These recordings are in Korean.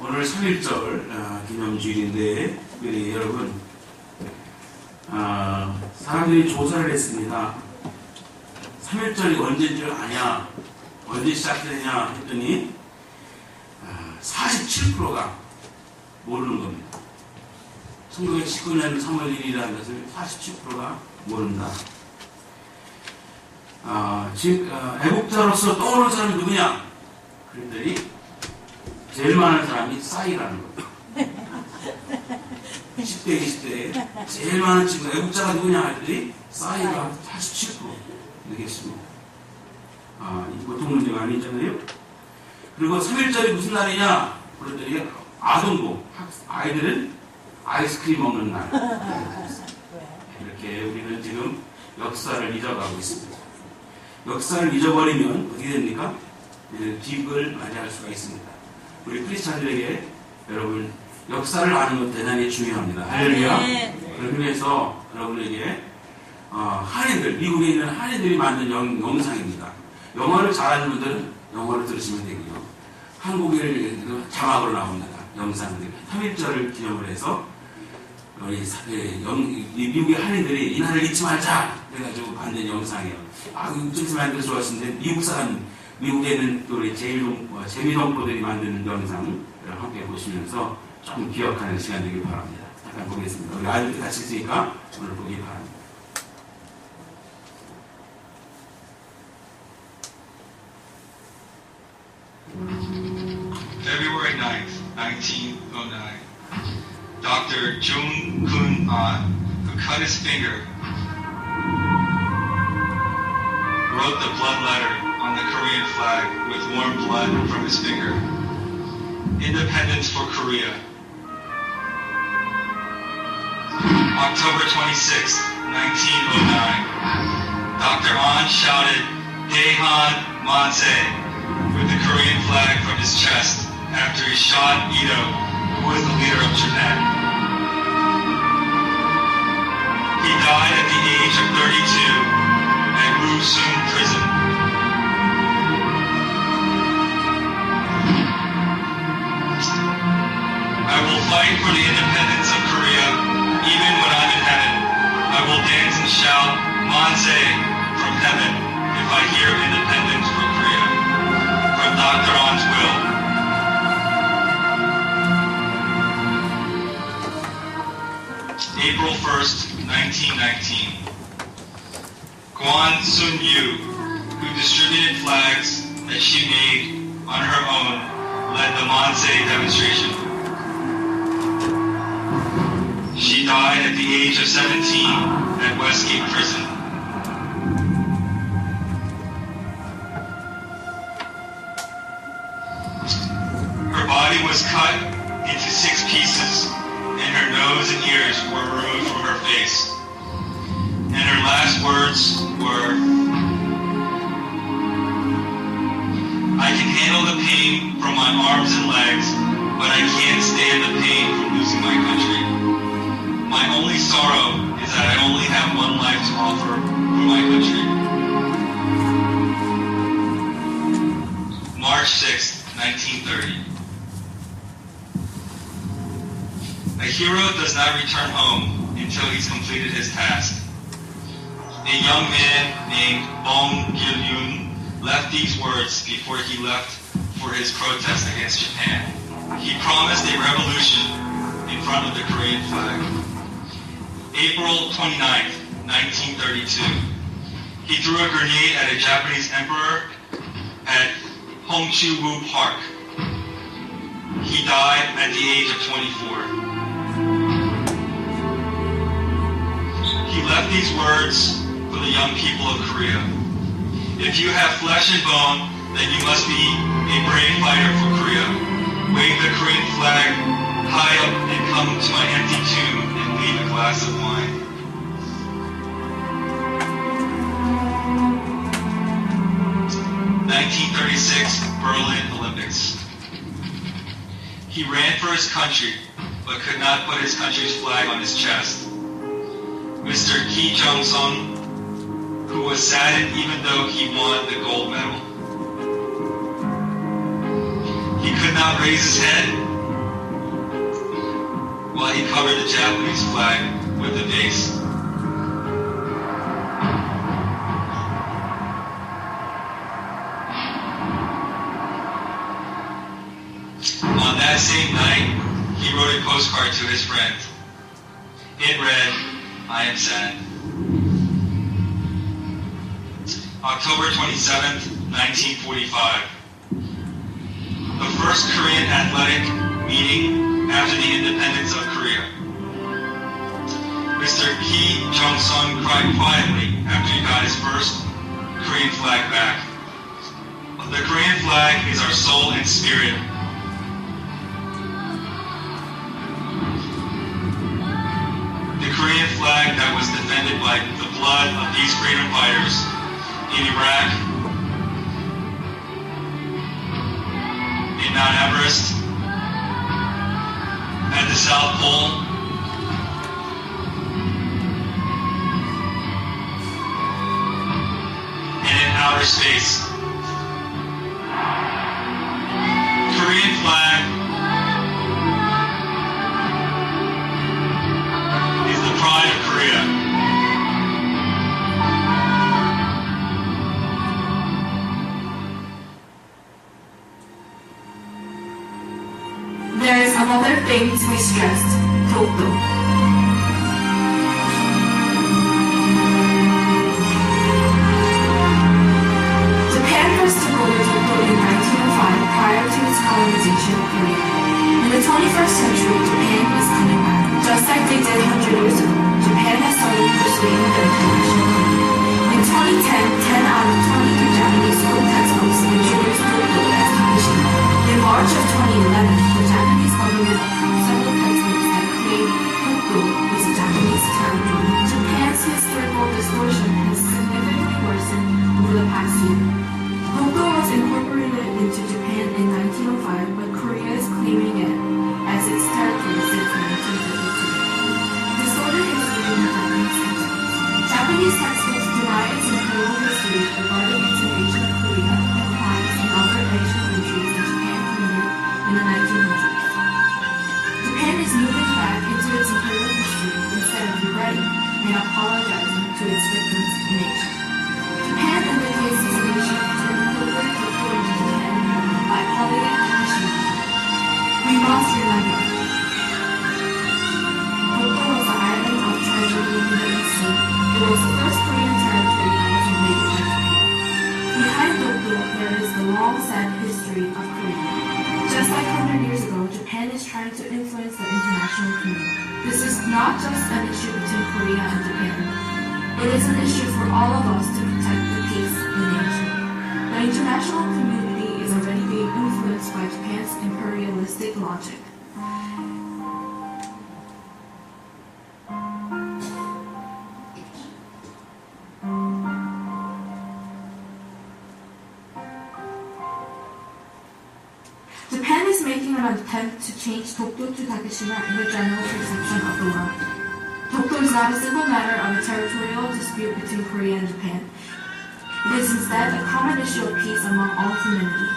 오늘 3.1절 어, 기념주일인데 우리 여러분 어, 사람들이 조사를 했습니다. 3.1절이 언제인 줄 아냐? 언제 시작되냐 했더니 어, 47%가 모르는 겁니다. 1919년 3월 1일이라는 것을 47%가 모른다. 아, 지금 어, 애국자로서 떠오르는 사람이 누구냐? 그랬더니 제일 많은 사람이 싸이라는 거예요. 10대, 20대에 제일 많은 친구, 애국자가 누구냐 했더니 싸이가 87% 이렇게 했습니다. 아, 이 보통 문제가 아니잖아요. 그리고 3일절이 무슨 날이냐? 그랬더니 아동부, 학- 아이들은 아이스크림 먹는 날. 이렇게 우리는 지금 역사를 잊어가고 있습니다. 역사를 잊어버리면 어떻게 됩니까? 예, 비극을 맞이할 수가 있습니다. 우리 크리스찬들에게 여러분 역사를 아는 것 대단히 중요합니다. 할렐루야. 네. 위해서 여러분에게 어, 한인들 미국에 있는 한인들이 만든 영, 영상입니다. 영어를 잘하는 분들은 영어를 들으시면 되고요. 한국일 자막으로 나옵니다. 영상들 3일절을 기념을 해서 우리 사- 예, 미국의 한인들이 이 날을 잊지 말자 그래가지고 만든 영상이에요. 아, 이쪽에서 만들어 좋았는데 미국 사람 미국에는 또 우리 제일동, 어, 재미동포들이 만드는 영상을 함께 보시면서 조금 기억하는 시간 되길 바랍니다. 잠깐 보겠습니다. 우리 아이들 같이 있으니까 오늘 보기 바랍니다. February 9th, 1909. Dr. Jung Kun An, who cut his finger, wrote the blood letter on the Korean flag with warm blood from his finger. Independence for Korea. October 26, 1909. Dr. An shouted, Daehan Manse, with the Korean flag from his chest after he shot Ito, who was the leader of Japan. He died at the age of 32 at Rusun fight for the independence of Korea, even when I'm in heaven. I will dance and shout, Manse, from heaven, if I hear independence for Korea. From Dr. On's will. April 1st, 1919. Guan Sun Yu, who distributed flags that she made on her own, led the Manse demonstration. 17 at Westgate Prison. Offer for my country. March 6, 1930. A hero does not return home until he's completed his task. A young man named Bong Gil-yoon left these words before he left for his protest against Japan. He promised a revolution in front of the Korean flag. April 29, 1932. He threw a grenade at a Japanese emperor at Hongchu-woo Park. He died at the age of 24. He left these words for the young people of Korea. If you have flesh and bone, then you must be a brave fighter for Korea. Wave the Korean flag high up and come to my empty tomb and leave a glass of wine. Nineteen thirty-six Berlin Olympics. He ran for his country, but could not put his country's flag on his chest. Mr. Ki Jong-sung, who was saddened even though he won the gold medal. He could could not raise his head while he covered the Japanese flag with the vase. His friend. It read, I am sad. October 27th, 1945. The first Korean athletic meeting after the independence of Korea. Mr. Ki Jong-sun cried quietly after he got his first Korean flag back. The Korean flag is our soul and spirit. Korean flag that was defended by the blood of these freedom fighters in Iraq, in Mount Everest, at the South Pole, and in outer space. podcast. Voltou. History of Korea. Just like 100 years ago, Japan is trying to influence the international community. This is not just an issue between Korea and Japan. It is an issue for all of us to protect the peace in Asia. The international community is already being influenced by Japan's imperialistic logic. Attempt to change Tokyo to Takeshima in the general perception of the world. Tokyo is not a simple matter of a territorial dispute between Korea and Japan. It is instead a common issue of peace among all humanity.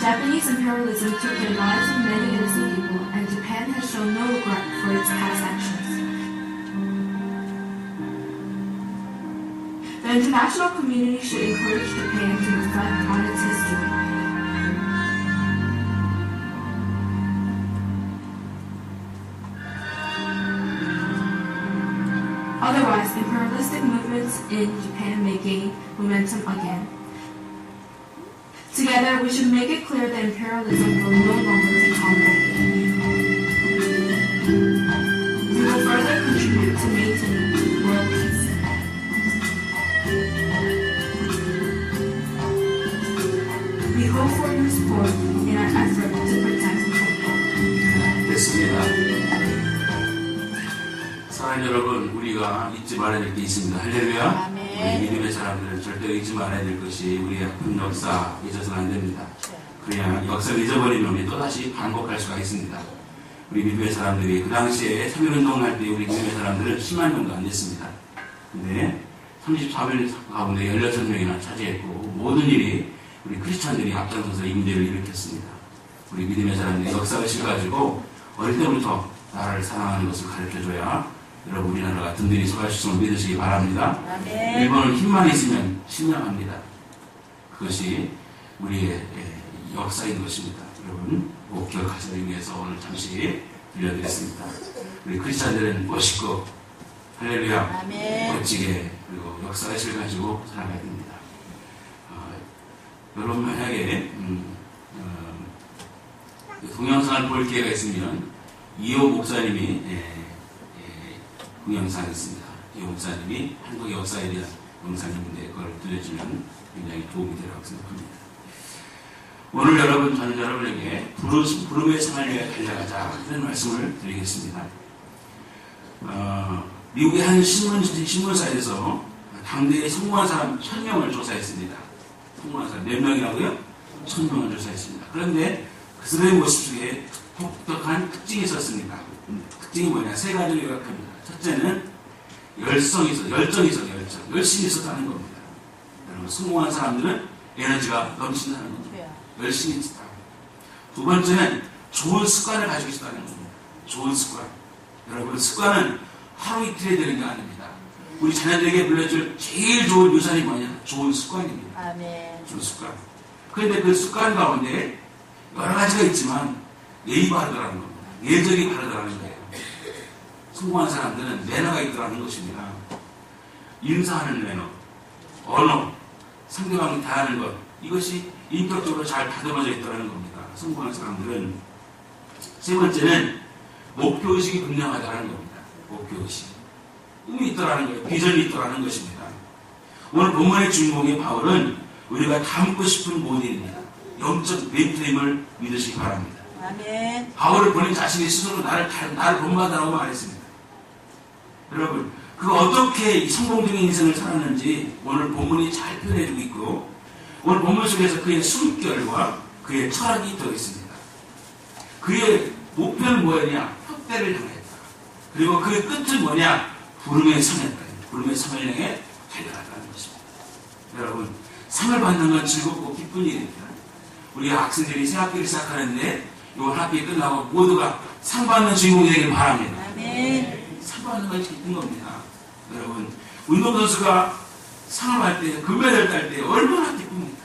Japanese imperialism took the lives international community should encourage Japan to reflect on its history. Otherwise, imperialistic movements in Japan may gain momentum again. Together, we should make it clear that imperialism will no longer be tolerated. We will further contribute to maintaining 말아야 될 게 있습니다. 할렐루야. 우리 믿음의 사람들은 절대 잊지 말아야 될 것이 우리의 큰 역사 잊어서는 안 됩니다. 그래야 역사를 잊어버리면 우리 또다시 반복할 수가 있습니다. 우리 믿음의 사람들이 그 당시에 3.1운동을 할 때 우리 믿음의 사람들은 10만 명도 안 됐습니다. 근데 34명 가운데 16명이나 차지했고 모든 일이 우리 크리스찬들이 앞장서서 이 문제를 일으켰습니다. 우리 믿음의 사람들이 역사를 실가지고 어릴 때부터 나라를 사랑하는 것을 가르쳐줘야 여러분 우리나라가 든든히 서갈 수 있음을 믿으시기 바랍니다. 아멘. 일본은 힘만 있으면 신명합니다. 그것이 우리의 예, 역사인 것입니다. 여러분 꼭 기억하시기 위해서 오늘 잠시 들려드렸습니다. 우리 크리스찬들은 멋있고 할렐루야 아멘. 멋지게 그리고 역사를 가지고 살아가야 됩니다. 어, 여러분 만약에 음, 어, 동영상을 볼 기회가 있으면 이호 목사님이 예, 예, 동영상이 있습니다. 이호 목사님이 한국의 역사에 대한 영상인데 그걸 들려주면 굉장히 도움이 되라고 생각합니다. 오늘 여러분 저는 여러분에게 부르, 부름의 생활 위해 달려가자 이런 말씀을 드리겠습니다. 어, 미국의 한 신문, 신문사에서 당대에 성공한 사람 1000명을 조사했습니다. 성공한 사람 몇 명이라고요? 1000명을 조사했습니다. 그런데 그들의 모습 속에 독특한 특징이 있었습니다. 특징이 뭐냐? 세 가지로 요약합니다. 첫째는 열정이 있어, 열정. 열심히 있었다는 겁니다. 여러분, 성공한 사람들은 에너지가 넘친다는 겁니다. 열심히 있다. 두 번째는 좋은 습관을 가지고 있다는 겁니다. 좋은 습관. 여러분, 습관은 하루 이틀에 되는 게 아닙니다. 우리 자녀들에게 물려줄 제일 좋은 유산이 뭐냐? 좋은 습관입니다. 아멘. 좋은 습관. 그런데 그 습관 가운데 여러 가지가 있지만 예의 바르더라는 겁니다. 예절이 바르더라는 거예요. 성공한 사람들은 매너가 있더라는 것입니다. 인사하는 매너, 언어, 상대방을 대하는 것, 이것이 인격적으로 잘 다듬어져 있더라는 겁니다. 성공한 사람들은 세 번째는 목표의식이 분명하다는 겁니다. 목표의식. 꿈이 있더라는 거예요. 비전이 있더라는 것입니다. 오늘 본문의 주인공인 바울은 우리가 닮고 싶은 모델입니다. 영적 메인프레임을 믿으시기 바랍니다. 아멘. 바울을 보낸 자신이 스스로 나를, 닮- 나를 본받으라고 말했습니다. 여러분, 그 어떻게 이 성공적인 인생을 살았는지 오늘 본문이 잘 표현해주고 있고, 오늘 본문 속에서 그의 숨결과 그의 철학이 들어있습니다. 그의 목표는 뭐였냐? 확대를 향했다. 그리고 그 끝은 뭐냐? 부름의 성했다. 부름의 성을 향해 달려갔다는 것입니다. 여러분, 상을 받는 건 즐겁고 기쁜 일입니다. 우리 학생들이 새 학기를 시작하는데 이번 학기 끝나고 모두가 상 받는 주인공이 되길 바랍니다. 받는 것이 기쁜 겁니다. 여러분, 운동선수가 상을 받을 때, 금메달 딸 때 얼마나 기쁩니까?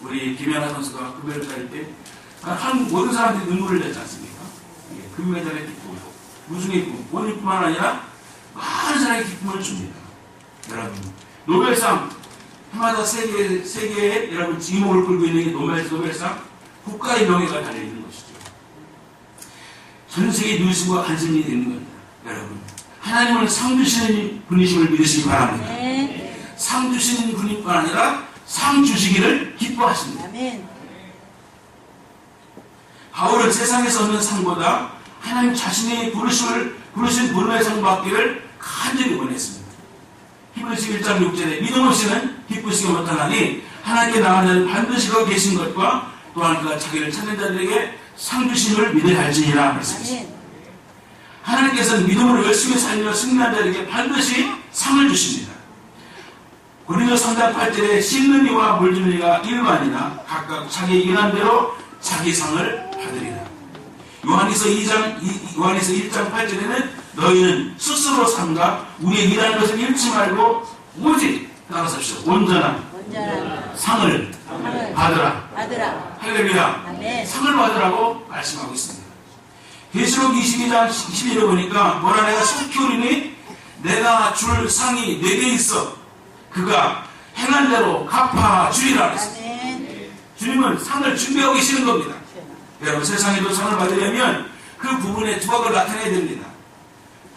우리 김연아 선수가 금메달 딸 때, 한 모든 사람들이 눈물을 냈지 않습니까? 예, 금메달의 기쁨, 우승의 기쁨, 본인뿐만 아니라 많은 사람에게 기쁨을 줍니다. 여러분, 노벨상, 해마다 세계, 세계에 여러분 이목을 끌고 있는 게 노벨, 노벨상, 국가의 명예가 달려있는 것이죠. 전 세계 뉴스가 관심이 되는 겁니다. 여러분, 하나님은 상 주시는 분이심을 믿으시기 바랍니다. 아멘. 상 주시는 분뿐 아니라 상 주시기를 기뻐하십니다. 아멘. 바울은 세상에서 얻는 상보다 하나님 자신이 부르심을, 부르신 부름의 상 받기를 간절히 원했습니다. 히브리서 1장 6절에 믿음 없이는 기쁘시기 못하나니 하나님께 나간 자는 반드시 거 계신 것과 또한 그가 자기를 찾는 자들에게 상 주심을 믿어야 할지니라 말씀했습니다. 하나님께서는 믿음으로 열심히 살며 승리한 자에게 반드시 상을 주십니다. 고린도 3장 8절에 씻는 이와 물주는 이가 일반이나 각각 자기 일한 대로 자기 상을 받으리라. 요한에서 2장, 이- 요한에서 1장 8절에는 너희는 스스로 삼가 우리의 일하는 것을 잃지 말고 오직 따라서십시오. 온전한 온전한 상을 상을 받으라. 받으라. 할렐루야. 상을 받으라고 말씀하고 있습니다. 계시록 22장 11에 보니까 뭐라 내가 속 키우리니 내가 줄 상이 네 개 있어. 그가 행한 대로 갚아 주리라 그랬습니다. 주님은 상을 준비하고 계시는 겁니다. 여러분 세상에도 상을 받으려면 그 부분에 두각을 나타내야 됩니다.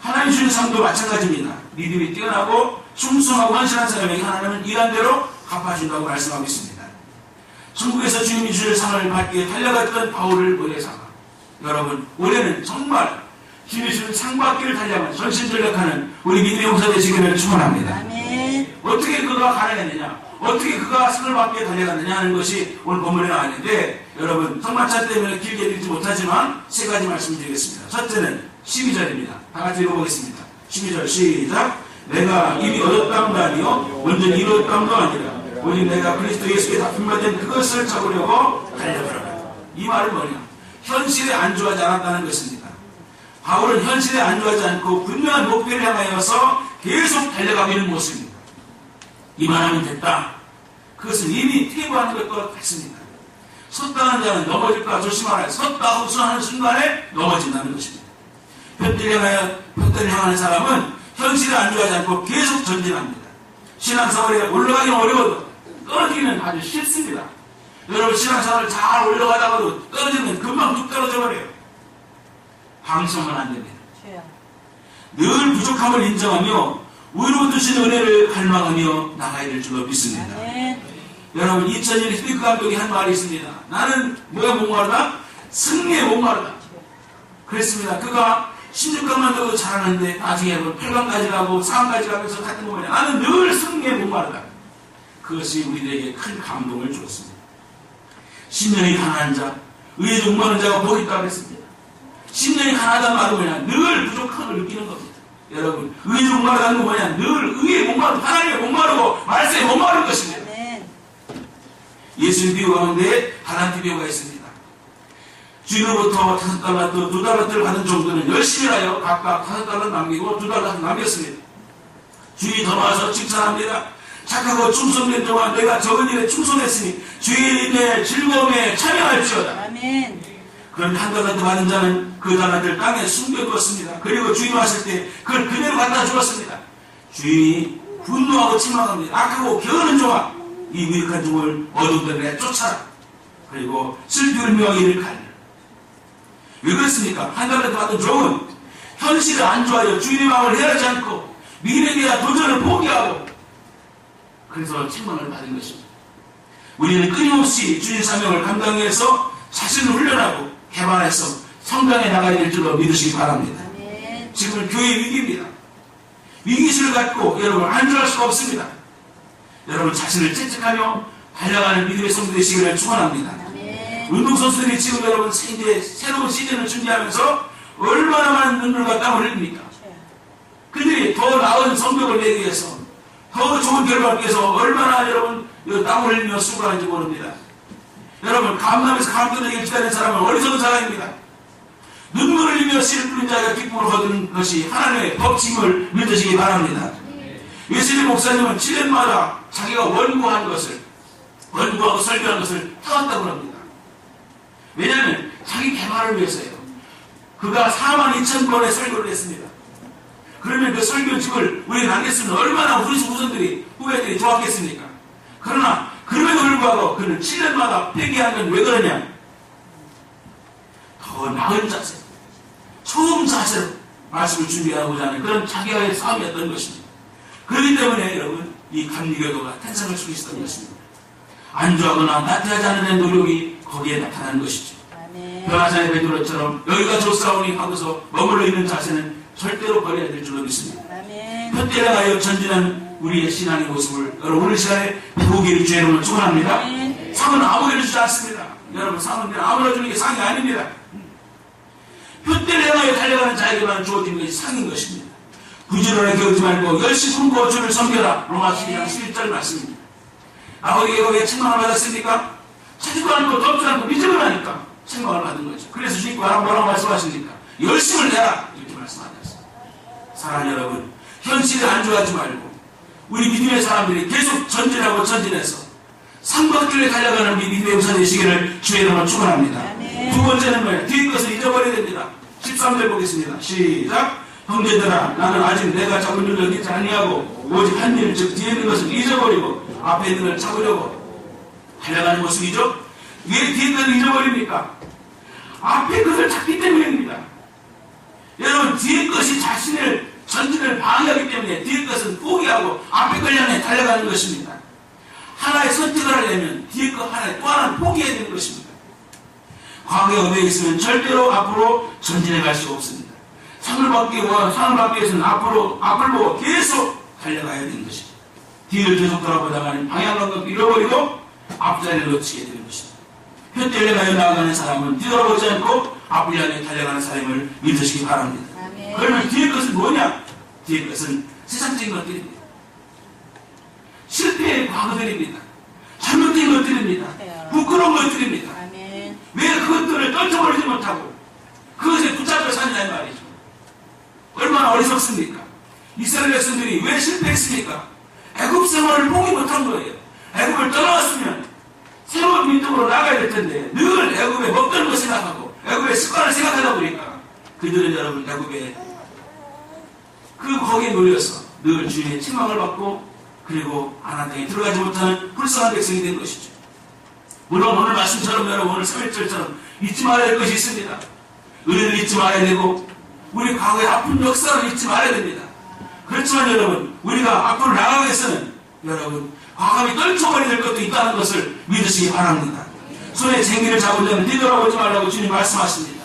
하나님 주는 상도 마찬가지입니다. 믿음이 뛰어나고 충성하고 헌신한 사람에게 하나님은 일한 대로 갚아준다고 말씀하고 있습니다. 천국에서 주님이 주실 상을 받기 위해 달려갔던 바울을 보내사가 여러분 올해는 정말 주님이 주는 상 받기를 달려가는 전신전력하는 우리 믿음의 용사 되시기를 축원합니다. 어떻게 그가 가능했느냐? 어떻게 그가 상을 위해 달려갔느냐 하는 것이 오늘 본문에 나와 있는데 여러분 성마차 때문에 길게 읽지 못하지만 세 가지 말씀드리겠습니다. 첫째는 12절입니다. 다 같이 읽어보겠습니다. 12절 시작 내가 이미 얻었다는 아니요 완전히 이루었다도 아니라 오직 내가 그리스도 예수의 다품받은 그것을 잡으려고 달려가라. 이 말은 뭐냐? 현실에 안주하지 않았다는 것입니다. 바울은 현실에 안주하지 않고 분명한 목표를 향하여서 계속 달려가고 있는 모습입니다. 이만하면 됐다. 그것은 이미 퇴보하는 것과 같습니다. 섰다는 자는 넘어질까 조심하라. 섰다 우선하는 순간에 넘어진다는 것입니다. 편들을 향하여 편들을 향하는 사람은 현실에 안주하지 않고 계속 전진합니다. 신앙생활에 올라가기는 어려워도 떨어지기는 아주 쉽습니다. 여러분 신앙생활을 잘 올라가다가도 떨어지면 금방 뚝 떨어져 버려요. 방심은 안 됩니다. 늘 부족함을 인정하며 위로부터 주신 은혜를 갈망하며 나가야 될 줄로 믿습니다. 아멘. 여러분 2000년 히비크 감독이 한 말이 있습니다. 나는 뭐에 목마르다? 승리에 목마르다. 그랬습니다. 그가 16강만 돼도 잘하는데 나중에 8강까지 가고 4강까지 가면서 같은 거냐 나는 늘 승리에 목마르다. 그것이 우리들에게 큰 감동을 주었습니다. 신령이 가난한 자, 의에 목마른 자가 복이 있다고 했습니다. 신령이 가난하다는 말은 뭐냐? 늘 부족함을 느끼는 겁니다. 여러분, 의에 목마르다는 건 뭐냐? 늘 의에 목마르고 하나님에 목마르고 말씀에 목마른 것입니다. 예수님 비유 가운데 하나님 비유가 있습니다. 주인으로부터 다섯 달란트, 두 달란트를 받은 정도는 열심히 하여 각각 다섯 달란트 남기고 두 달란트 남겼습니다. 주인이 돌아와서 칭찬합니다. 착하고 충성된 자와 내가 적은 일에 충성했으니 주인의 즐거움에 참여할지어다. 아멘. 그런데 한 달란트 받은 자는 그 달란트를 땅에 숨겨두었습니다. 그리고 주인이 왔을 때 그걸 그대로 갖다 주었습니다. 주인이 분노하고 침망합니다. 악하고 게으른 종아 이 미륵한 종을 어두운 데에 쫓아라. 그리고 슬피 울며 이를 갈라. 왜 그렇습니까? 한 달란트 받은 종은 현실을 안주하여 주인의 마음을 헤아리지 않고 미래에 대한 도전을 포기하고 그래서 책망을 받은 것입니다. 우리는 끊임없이 주인 사명을 감당하기 위해서 자신을 훈련하고 개발해서 성장해 나가야 될 줄로 믿으시기 바랍니다. 지금은 교회 위기입니다. 위기의식을 갖고 여러분 안주할 수가 없습니다. 여러분 자신을 채찍하며 달려가는 믿음의 성도 되시기를 축원합니다. 운동선수들이 지금 여러분 이제 새로운 시즌을 준비하면서 얼마나 많은 눈물과 땀을 흘립니까? 주여. 그들이 더 나은 성적을 내기 위해서 더 좋은 결과를 위해서 얼마나 여러분 땀을 흘리며 수고하는지 모릅니다. 여러분 감남에서 감독에게 기다리는 사람은 어리석은 사람입니다. 눈물을 흘리며 씨를 뿌린 자가 기쁨을 거두는 것이 하나님의 법칙을 믿으시기 바랍니다. 예수님 목사님은 7년마다 자기가 원고한 것을 원고하고 설교한 것을 타왔다고 합니다. 왜냐하면 자기 개발을 위해서예요. 그가 4만 2천 번의 설교를 했습니다. 그러면 그 설교집을 우리 남겼으면 얼마나 우리 후손들이 후배들이 좋았겠습니까? 그러나 그럼에도 불구하고 그는 7년마다 폐기한 건왜 그러냐? 더 나은 자세, 처음 자세로 말씀을 준비하고자 하는 그런 자기와의 싸움이었던 것입니다. 그렇기 때문에 여러분 이 감리교도가 탄생할 수 있었던 것입니다. 안주하거나 나태하지 않는 데 노력이 거기에 나타나는 것이죠. 아멘. 변화산의 베드로처럼 여기가 좋사오니 하고서 머물러 있는 자세는 절대로 버려야 될 줄로 믿습니다. 현대에 가여 전진하는 우리의 신앙의 모습을 여러분 오늘 시간에 배우기를 주의 이름으로 축원합니다. 상은 아무에나 주지 않습니다. 여러분 상은 아무나 주는 게 상이 아닙니다. 현대를 향하여 달려가는 자에게만 주어진 것이 상인 것입니다. 부지런하게 겨우지 말고 열심히 품고 주를 섬겨라. 로마서 2장 11절 말씀입니다. 아버지가 왜 책망을 받았습니까? 찾지도 않고 덮지 않고 믿음을 하니까 책망을 받은 거죠. 그래서 주님과 뭐라고 말씀하십니까? 열심을 내라 이렇게 말씀하셨습니다. 사랑하는 여러분, 현실에 안주하지 말고 우리 믿음의 사람들이 계속 전진하고 전진해서 삼각길에 달려가는 우리 믿음의 우산 되시기를 주의 이름으로 축원합니다. 아멘. 두 번째는 뭐예요? 뒤에 것을 잊어버려야 됩니다. 13절 보겠습니다. 시작. 형제들아 나는 아직 내가 잡은 일을 여기지 아니하고 오직 한 일, 즉 뒤에 있는 것을 잊어버리고 앞에 있는 걸 잡으려고 달려가는 모습이죠. 왜 뒤에 것을 잊어버립니까? 앞에 것을 찾기 때문입니다. 여러분 뒤에 것이 자신을 전진을 방해하기 때문에 뒤에 것은 포기하고 앞에 걸 향해 달려가는 것입니다. 하나의 선택을 하려면 뒤에 것 하나에 또 하나를 포기해야 되는 것입니다. 과거에 얻어 있으면 절대로 앞으로 전진해 갈 수가 없습니다. 상을 받기 상을 받기 위해서는 앞으로 앞을 보고 계속 달려가야 되는 것입니다. 뒤를 계속 돌아보다가는 방향 감각도 잃어버리고 앞자리를 놓치게 되는 것입니다. 현대를 가여 나아가는 사람은 뒤돌아보지 않고 앞을 향해 달려가는 사람을 믿으시기 바랍니다. 그러면 뒤에 것은 뭐냐? 뒤에 것은 세상적인 것들입니다. 실패의 과거들입니다. 잘못된 것들입니다. 부끄러운 것들입니다. 아멘. 왜 그것들을 떨쳐버리지 못하고 그것에 붙잡혀 사느냐 이 말이죠. 얼마나 어리석습니까? 이스라엘 백성들이 왜 실패했습니까? 애굽 생활을 포기 못한 거예요. 애굽을 떠나왔으면 새로운 민족으로 나가야 될 텐데 늘 애굽에 먹던 거 생각하고 애굽의 습관을 생각하다 보니까 그들은 여러분 애굽에 그 거기에 놀려서 늘 주님의 책망을 받고 그리고 하나님에 들어가지 못하는 불쌍한 백성이 된 것이죠. 물론 오늘 말씀처럼 여러분 오늘 3일절처럼 잊지 말아야 될 것이 있습니다. 은혜를 잊지 말아야 되고 우리 과거의 아픈 역사를 잊지 말아야 됩니다. 그렇지만 여러분 우리가 앞으로 나가기 위해서는 여러분 과감히 떨쳐버려야 될 것도 있다는 것을 믿으시기 바랍니다. 손에 쟁기를 자는 뒤돌아보지 말라고 주님 말씀하십니다.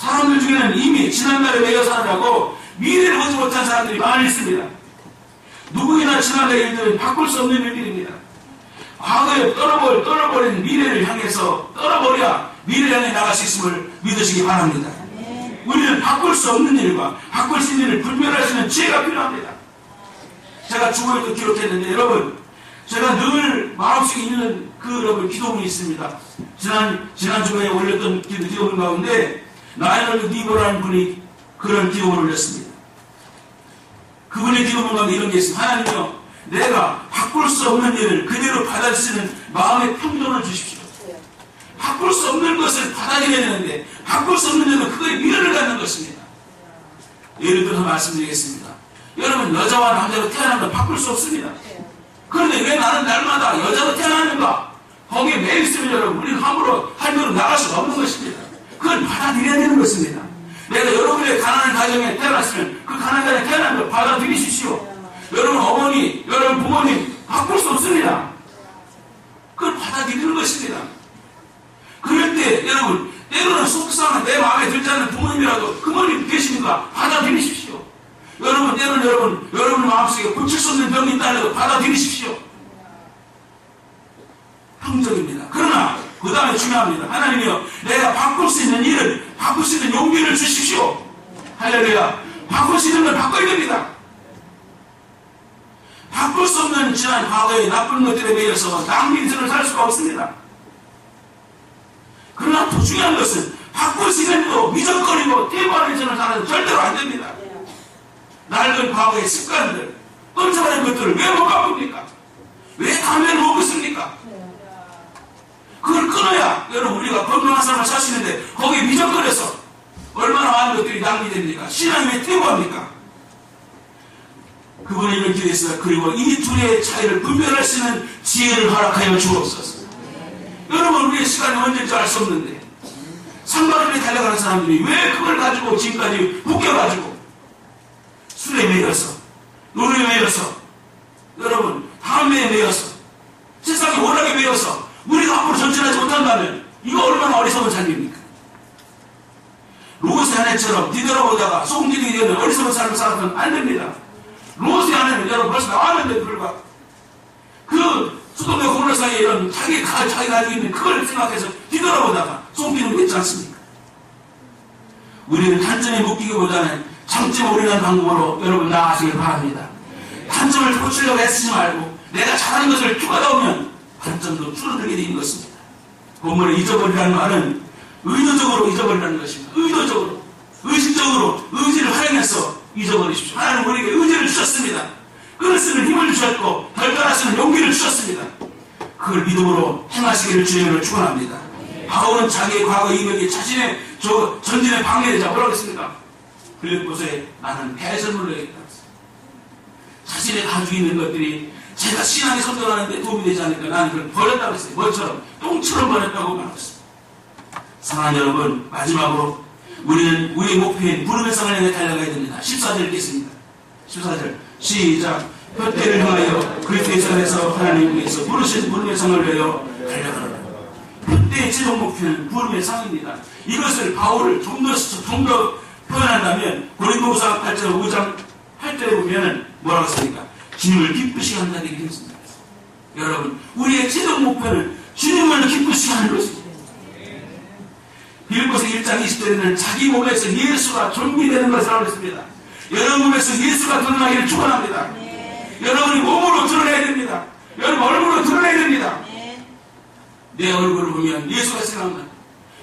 사람들 중에는 이미 지난날에 매여 살으라고 미래를 보지 못한 사람들이 많이 있습니다. 누구이나 지난날의 일들은 바꿀 수 없는 일들입니다. 과거에 떨어버린, 떨어버린 미래를 향해서 떨어버려야 미래를 향해 나갈 수 있음을 믿으시기 바랍니다. 우리는 바꿀 수 없는 일과 바꿀 수 있는 일을 분별할 수 있는 지혜가 필요합니다. 제가 주보에도 기록했는데 여러분 제가 늘 마음속에 있는 그 여러분 기도문이 있습니다. 지난 지난 주에 올렸던 기도, 기도문 가운데 나이널 니보라는 분이 그런 기도문을 올렸습니다. 그분의 기도문 가운데 이런 게 있습니다. 하나님요 내가 바꿀 수 없는 일을 그대로 받아들이는 마음의 평정을 주십시오. 바꿀 수 없는 것을 받아들여야 되는데 바꿀 수 없는 일은 그거에 미련을 갖는 것입니다. 예를 들어서 말씀드리겠습니다. 여러분 여자와 남자로 태어난 건 바꿀 수 없습니다. 그런데 왜 나는 날마다 여자로 태어났는가? 거기에 매일 있으면 여러분 우리는 함부로 할머니로 나갈 수가 없는 것입니다. 그걸 받아들여야 되는 것입니다. 내가 여러분의 가난한 가정에 태어났으면 그 가난한 가정에 태어난 걸 받아들이십시오. 여러분 어머니, 여러분 부모님 바꿀 수 없습니다. 그걸 받아들이는 것입니다. 그럴 때 여러분 때로는 속상한 내 마음에 들지 않는 부모님이라도 부모님 계십니까? 받아들이십시오. 여러분 때로는 여러분 여러분 마음속에 고칠 수 없는 병이 있다 해도 받아들이십시오. 평정입니다. 그러나 그 다음에 중요합니다. 하나님이여 내가 바꿀 수 있는 일을 바꿀 수 있는 용기를 주십시오. 할렐루야. 바꿀 수 있는 걸 바꿔야 됩니다. 바꿀 수 없는 지난 과거의 나쁜 것들에 매여서 낭비 인생을 살 수가 없습니다. 그러나 더 중요한 것은 바꿀 수 있는 거 미적거리고 태반의 인생을 사는 절대로 안 됩니다. 낡은 과거의 습관들, 떨쳐버린 것들을 왜 못 바꿉니까? 왜못 끊습니까? 그걸 끊어야 여러분 우리가 건강한 삶을 살 수 있는데 거기에 미적거려서 얼마나 많은 것들이 낭비됩니까? 신앙이 왜 퇴보합니까? 그분의 이런 기도했어요. 그리고 이 둘의 차이를 분별할 수 있는 지혜를 허락하여 주옵소서. 여러분 우리의 시간이 언제인지 알 수 없는데 상반길에 달려가는 사람들이 왜 그걸 가지고 지금까지 묶여가지고 술에 매여서 노래에 매여서 여러분 담배에 매여서 세상에 워낙에 매여서 우리가 앞으로 전진하지 못한다면 이거 얼마나 어리석은 삶입니까? 로봇의 아내처럼 뒤돌아보다가 소금기둥이 되는 어리석은 삶을 살아서는 안 됩니다. 로봇의 아내는 여러분 벌써 나왔는데 불과 그 수동의 고물 사이에 이런 자기, 가, 자기가 가지고 있는 그걸 생각해서 뒤돌아보다가 소금기둥이 됐지 않습니까? 우리는 단점에 묶이기보다는 장점에 올인하는 방법으로 여러분 나아가시길 바랍니다. 단점을 고치려고 애쓰지 말고 내가 잘하는 것을 추가다 오면 단점도 줄어들게 되는 것입니다. 본문을 잊어버리라는 말은 의도적으로 잊어버리라는 것입니다. 의도적으로, 의식적으로 의지를 활용해서 잊어버리십시오. 하나님 우리에게 의지를 주셨습니다. 끈을 쓰는 힘을 주셨고 있는 용기를 주셨습니다. 그걸 믿음으로 행하시기를 주님으로 축원합니다. 바울은 자기의 과거 이력이 자신의 저 전진에 방해되자 뭐라고 했습니까? 빌립보서에 나는 배설물로 했다. 자신의 가지고 있는 것들이 제가 신앙에 선동하는데 도움이 되지 않으니까 나는 그걸 버렸다고 했어요. 뭐처럼 똥처럼 버렸다고 말했어요. 사랑하는 여러분 마지막으로 우리는 우리의 목표인 부름의 상을 향해 달려가야 됩니다. 14절 읽겠습니다. 14절 시작 뼈대를 향하여 그리스도의 san에서 하나님 위해서 부르신 부름의 상을 위하여 달려가라. 뼈대의 최종 목표는 부름의 상입니다. 이것을 바울을 좀더 표현한다면 고린도후서 8절 5장 8절에 보면은 뭐라고 했습니까? 주님을 기쁘시게 한다는 얘기를 했습니다. 여러분 우리의 최종 목표는 주님을 기쁘시게 하는 것입니다. 빌보서 1장 20절에는 자기 몸에서 예수가 존귀되는 것을 알고 있습니다. 여러분 몸에서 예수가 드러나기를 축원합니다. 여러분이 몸으로 드러내야 됩니다. 여러분 얼굴로 드러내야 됩니다. 내 얼굴을 보면 예수가 생각나.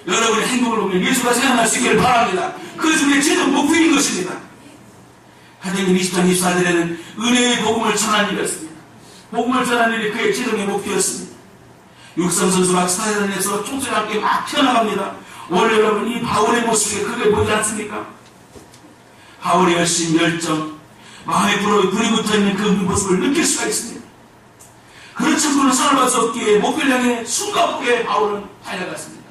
여러분의 행동을 보면 예수가 생각날 수 있기를 바랍니다. 그 중에 최종 목표인 것입니다. 하나님 20장 24절에는 은혜의 복음을 전하는 일이었습니다. 복음을 전하는 일이 그의 최종의 목표였습니다. 육성 선수가 스타일에서 총수와 함께 막 튀어나갑니다. 오늘 여러분 이 바울의 모습에 크게 보이지 않습니까? 바울의 열심, 열정, 마음에 불이, 불이 붙어있는 그 모습을 느낄 수가 있습니다. 그렇지 그는 살아갈 수 없기에 목표를 향해 숨가쁘게 바울은 달려갔습니다.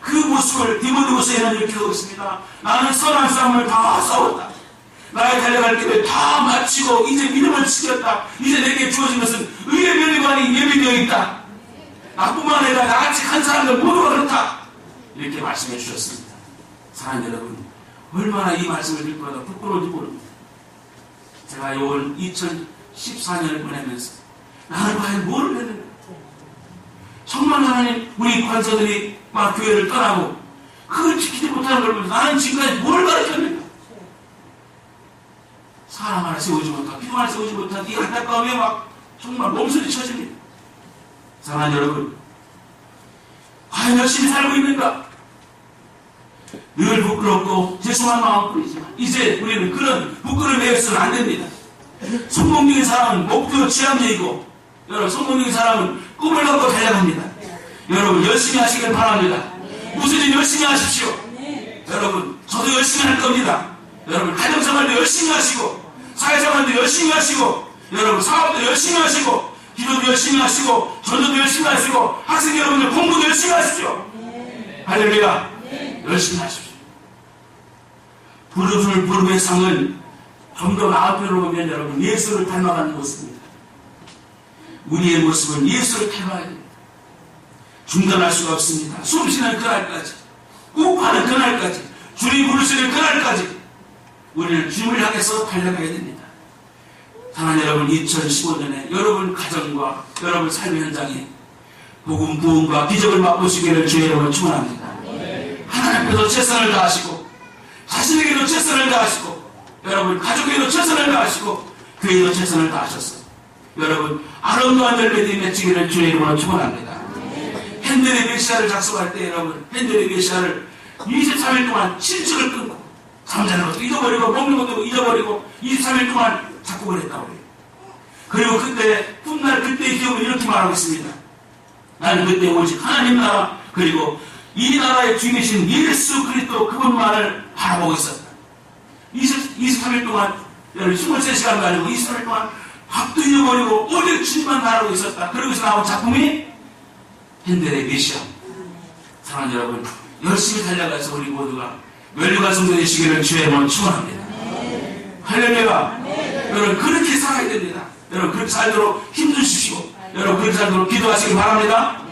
그 모습을 디모데후서에는 이렇게 하고 있습니다. 나는 선한 싸움을 다 싸웠다. 나의 달려갈 길을 다 마치고 이제 믿음을 지켰다. 이제 내게 주어진 것은 의의 면류관이 예비되어 있다. 나뿐만 아니라 나같이 한 사람들 모두가 그렇다. 이렇게 말씀해 주셨습니다. 사랑하는 여러분, 얼마나 이 말씀을 듣고 나 부끄러운지 모릅니다. 제가 이번 2014년을 보내면서 나는 과연 뭘 했는가? 정말 하나님 우리 관사들이 막 교회를 떠나고 그걸 지키지 못하는 걸 보면서 나는 지금까지 뭘 가르쳤는가? 사람 하나 세우지 못하고 피부 하나 세우지 못한 이 안타까움에 막 정말 몸소리 쳐집니다. 사랑하는 여러분, 과연 열심히 살고 있는가? 늘 부끄럽고 죄송한 마음뿐이지만 이제 우리는 그런 부끄러움에 해서는 안 됩니다. 성공적인 사람은 목표 지향적이고 여러분 성공적인 사람은 꿈을 갖고 달려갑니다. 여러분 열심히 하시길 바랍니다. 무슨 일 열심히 하십시오. 여러분 저도 열심히 할 겁니다. 여러분 가정생활도 열심히 하시고 사회생활도 열심히 하시고 여러분 사업도 열심히 하시고 기도도 열심히 하시고 전도도 열심히 하시고 학생 여러분들 공부도 열심히 하십시오. 할렐루야 열심히 하십시오. 부르줄 부름의 상은 좀더 표현으로 보면 여러분 예수를 닮아가는 모습입니다. 우리의 모습은 예수를 닮아야 됩니다. 중단할 수가 없습니다. 숨쉬는 그날까지, 욱하는 그날까지, 주님 부르시는 그날까지 우리는 주님을 향해서 달려가야 됩니다. 사랑하는 여러분, 2015년에 여러분 가정과 여러분 삶의 현장에 복음 부흥과 기적을 맛보시기를 주의 이름으로 축원합니다. 하나님께서 최선을 다하시고 자신에게도 최선을 다하시고 여러분 가족에게도 최선을 다하시고 교회에도 최선을 다하셨어. 여러분 아름다운 열매들이 맺히기를 주의 이름으로 축원합니다. 핸들의 메시아를 작성할 때 여러분 핸들의 메시아를 23일 동안 실직을 끊고 잠자는 것도 잊어버리고 먹는 것도 잊어버리고 23일 동안 작곡을 했다고 해요. 그리고 그때 훗날 그때의 기억을 이렇게 말하고 있습니다. 나는 그때 오직 하나님 나라 그리고 이 나라의 주인이신 예수 그리스도 그분만을 바라보고 있었다. 20, 23일 동안 여러분 23시간도 아니고 23일 동안 밥도 잊어버리고 오직 주님만 바라보고 있었다. 그러고서 나온 작품이 핸델의 메시아. 사랑하는 여러분 열심히 달려가서 우리 모두가 멸류가 성도되시기를 주의 이름으로 축원합니다. 할렐루야. 여러분 그렇게 살아야 됩니다. 여러분 그렇게 살도록 힘주십시오. 여러분 그렇게 살도록 기도하시기 바랍니다.